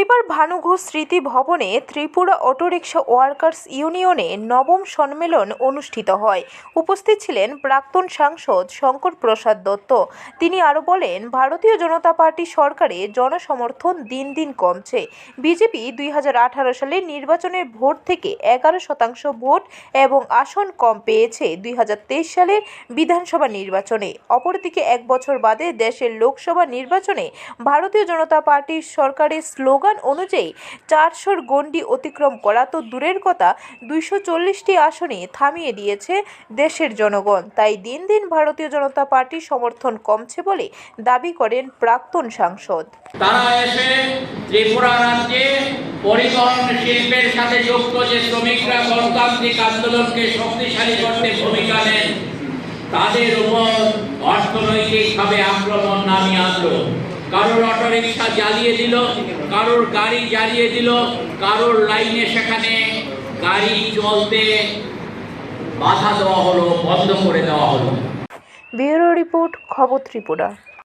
রবিবার ভানু স্মৃতি ভবনে ত্রিপুরা অটোরিকশা ওয়ার্কার্স ইউনিয়নে নবম সম্মেলন অনুষ্ঠিত হয়। উপস্থিত ছিলেন প্রাক্তন সাংসদ শঙ্কর প্রসাদ দত্ত। তিনি আরও বলেন, ভারতীয় জনতা পার্টি সরকারে জনসমর্থন দিন দিন কমছে। বিজেপি দুই হাজার আঠারো সালে নির্বাচনের ভোট থেকে এগারো শতাংশ ভোট এবং আসন কম পেয়েছে দুই সালের বিধানসভা নির্বাচনে। অপরদিকে এক বছর বাদে দেশের লোকসভা নির্বাচনে ভারতীয় জনতা পার্টির সরকারের স্লোগান অনুযায়ী চারশোর গণ্ডি অতিক্রম করা তো দূরের কথা, দুইশো চল্লিশটি আসনে থামিয়ে দিয়েছে দেশের জনগণ। তাই দিন দিন ভারতীয় জনতা পার্টির সমর্থন কমছে বলে দাবি করেন প্রাক্তন সাংসদ। তারা এসে ত্রিপুরা রাজ্যে পরিবহন শিল্পের সাথে যুক্ত যে শ্রমিকরা গণতান্ত্রিক আন্দোলনকে শক্তিশালী করতে ভূমিকা নেন, তাদের উপর অর্থনৈতিকভাবে আক্রমণ নামিয়ে আনলো। কারোর অটোরিকশা জ্বালিয়ে দিল, কারোর গাড়ি জ্বালিয়ে দিল, কারোর লাইনে সেখানে গাড়ি চলতে বাধা দেওয়া হলো, বন্ধ করে দেওয়া হলো। ব্যুরো রিপোর্ট, খবর ত্রিপুরা।